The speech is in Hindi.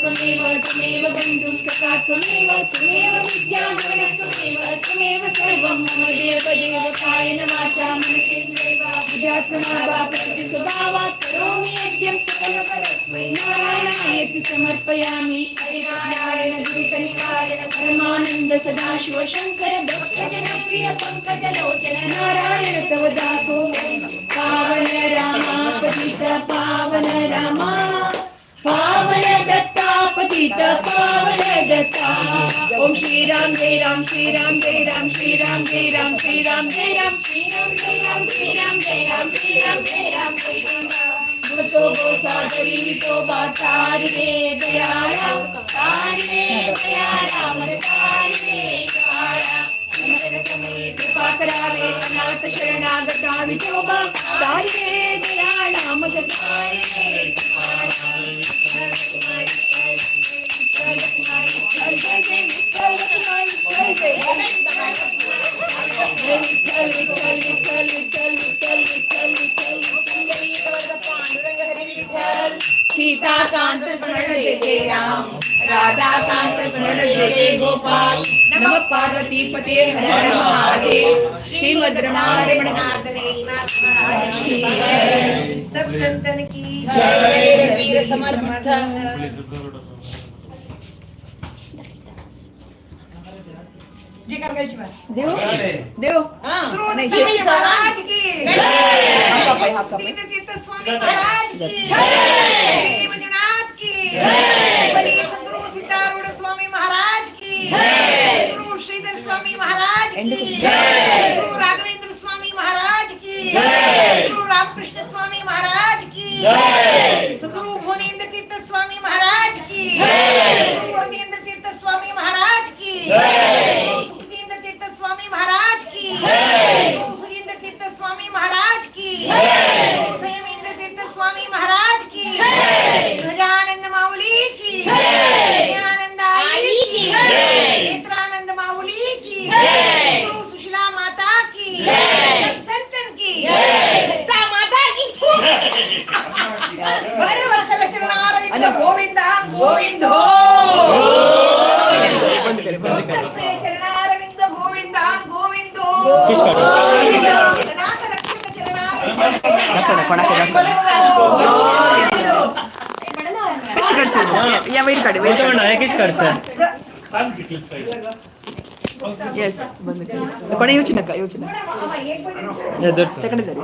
त्वमेव त्वमेव बन्धुस्तथा त्वमेव त्वमेव विद्यागण त्वमेव त्वमेव सर्वं मम देवदेव कायेन वाचा मनसेन्द्रैव। बुधात्मना वा प्रतिस्वभावात् करोमि यज्ञं सकलपरस्मै नारायणायति समर्पयामि परमानन्द सदाशिव शङ्कर भक्तजनप्रिय पङ्कजलोचन नारायण तव दासो पावन रामा पतित पावन रामा। पावन दत्ता पतित पावन दत्ता ओम श्री राम जय राम श्री राम जय राम श्री राम जय राम श्री राम जय राम श्री राम जय राम श्री राम जय राम श्री राम जय राम जय राम तो गो सागरी तो बातार रे दयाला तार रे दयाला मन तार रे दयाला कृपा करावे अनाथ शरणागता विठोबा तार रे दयाला मज तार रे सीताकांत स्मरण जय राम राधाकांत स्मरण जय गोपाल नम पार्वती पते हर हर महादेव श्रीमद रमारमण सब संतन की जय वीर समर्थ देव देव महाराज की. तीर्थ स्वामी महाराज की। श्री मंजुनाथ की। बली सिद्धारूढ स्वामी महाराज की। गुरु श्रीधर स्वामी महाराज की। गुरु राघवेंद्र स्वामी महाराज की। गुरु रामकृष्ण स्वामी महाराज की। सद्गुरु भुवनेन्द्र तीर्थ स्वामी महाराज की गुरु वरदेंद्र तीर्थ स्वामी महाराज की गुरु सुखदेंद्र तीर्थ स्वामी महाराज की गुरु सुरेंद्र तीर्थ स्वामी महाराज की गुरु संयमेंद्र तीर्थ स्वामी महाराज की गजानंद माऊली की ज्ञानंद आई की नेत्रानंद माऊली की गुरु सुशीला माता की सब संतन की का माता की बरे वत्सल चरणारविंद गोविंदा भक्तप्रिय चरणारविंद गोविंदा नाथ रक्षक कशी या काढ येस बंद पण येऊची नका येऊची नका त्याकडे धरू.